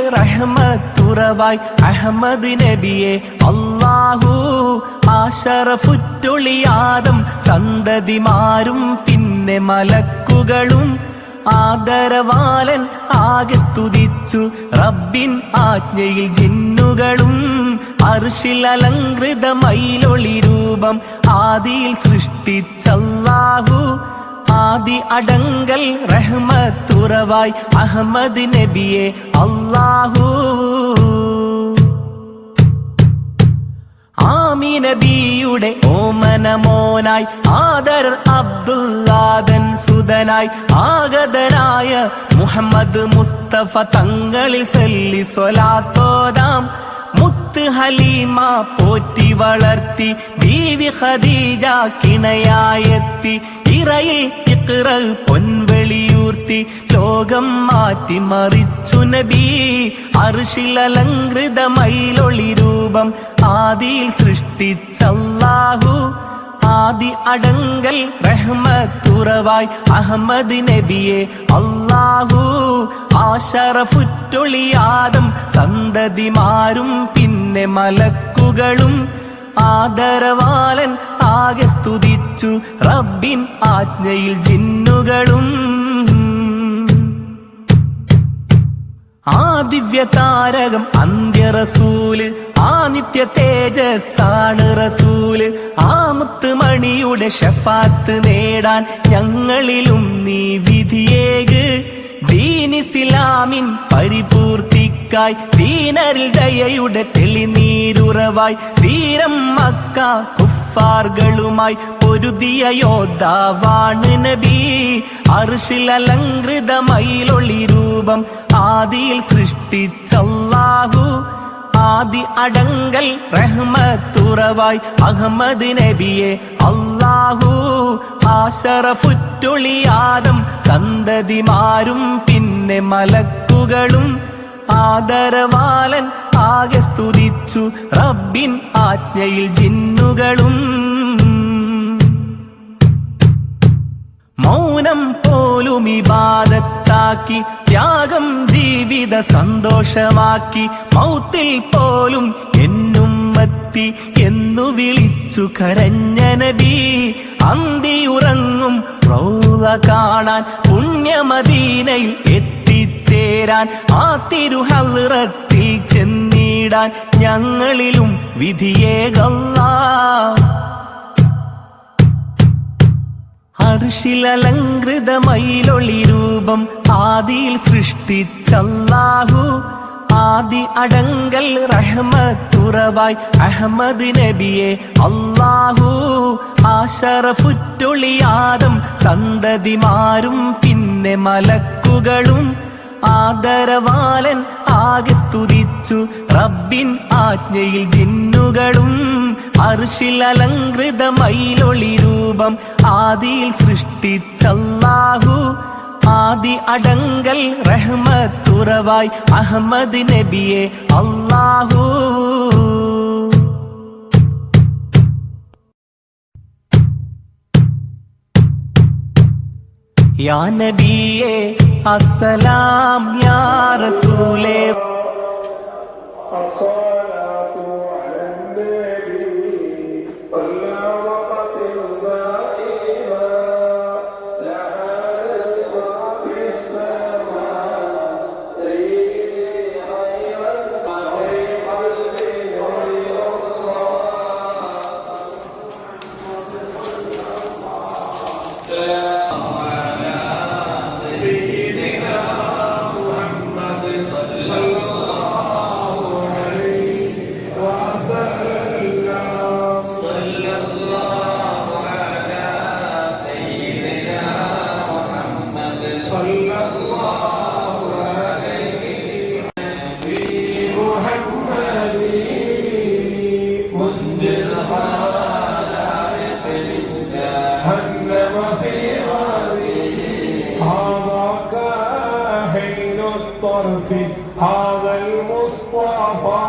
റഹ്മത്തുറവായി അഹമ്മദ് നബിയെ അല്ലാഹു ആശറഫുറ്റൊളിയാദം സന്തതിമാരും പിന്നെ മലക്കുകളും ആദരവാലൻ ആകെ സ്തുതിച്ചു. റബ്ബിൻ ആജ്ഞയിൽ ജിന്നുകളും അർഷിൽ അലങ്കൃത മൈലൊളി രൂപം. ആദിയിൽ സൃഷ്ടിച്ചല്ലാഹു ആദി അടങ്കൽ റഹ്മത്തുറവായി അഹമ്മദ് നബിയെ അല്ലാഹു. ആമി നബിയുടെ മോനായി ആദർ അബ്ദുല്ലാദൻ സുതനായി ആഗതനായ മുഹമ്മദ് മുസ്തഫ തങ്ങളിൽ സല്ലി സ്വലാത്തോദാം. മുത്ത് ഹലീമ പോറ്റി വളർത്തി ബീവി ഖദീജ കിണയായെത്തി. ഇറയിൽ ഇഖ്റ പൊൻവെളിയൂർത്തി ലോകം മാറ്റി മറിച്ചു നബി. അർഷിലലങ്കൃത മൈലൊളി രൂപം ആദിയിൽ സൃഷ്ടിച്ചല്ലാഹു. ആദി അടങ്കൽ റഹ്മത്തുറവായി അഹമ്മദ് നബിയെ അല്ലാഹു. ആശറഫുറ്റൊളിയാദം സന്തതിമാരും പിന്നെ മലക്കുകളും ആദരവാലൻ ആകെ സ്തുതിച്ചു. റബ്ബിൻ ആജ്ഞയിൽ ജിന്നുകളും. ആ ദിവ്യ താരകം അന്ത്യ റസൂൽ. ആ നിത്യ തേജസ്സാണ് റസൂൽ ആ മുത്തുമണിയുടെ ഷഫാത്ത് നേടാൻ ഞങ്ങളിലും നീ വിധിയേക്. ദീനിസിലാമിൻ പരിപൂർത്തിക്കായി ദീനരിൽ ദയയുടെ തെളിനീരുറവായി തീരം മക്ക കുഫാറുകളുമായി പൊരുതിയ യോദ്ധാവാണ് നബി. അർഷിൽ അലങ്കൃത മയിലൊളി രൂപം ആദിയിൽ സൃഷ്ടിച്ചല്ലാഹു. ആദി അടങ്കൽ റഹ്മത്തുറവായി അഹമ്മദ് നബിയെ അല്ലാഹു ആശറഫുറ്റൊളിയാദം സന്തതിമാരും പിന്നെ മലക്കുകളും. ആദരവാലൻ ആകെ സ്തുതിച്ചു റബ്ബിൻ ആജ്ഞയിൽ ജിന്നുകളും. മൗനം പോലും ഇബാദത്താക്കി ത്യാഗം ജീവിത സന്തോഷമാക്കി മൗത്തിൽ പോലും എന്നുമ്മത്തി എന്നു വിളിച്ചു കരഞ്ഞ നബി അന്തി ഉറങ്ങും റൗള കാണാൻ പുണ്യമദീനയിൽ എത്തിച്ചേരാൻ. ആ തിരുഹറത്തിൽ ചെന്നിടാൻ ഞങ്ങളിലും വിധിയേകല്ലാ. ഹർഷിലലങ്കൃത മയിലൊളി രൂപം ആദിയിൽ സൃഷ്ടിച്ചല്ലാഹു. ആദി അടങ്കൽ റഹ്മത്തുറവായി അഹമ്മദ് നബിയെ അള്ളാഹു ആശറഫുറ്റൊളിയാദം സന്തതിമാരും പിന്നെ മലക്കുകളും ആദരവാലൻ ആകെ സ്തുതിച്ചു. റബ്ബിൻ ആജ്ഞയിൽ ജിന്നുകളും അർഷിൽ അലങ്കൃത മയിലൊളി രൂപം ആദിയിൽ സൃഷ്ടിച്ചല്ലാഹു. ആദി അടങ്കൽ റഹ്മത്തുറവായി അഹമ്മദ് നബിയെ അള്ളാഹു യാ നബിയെ അസ്സലാം യാ റസൂലേ. كاهن الطرف هذا المصطفى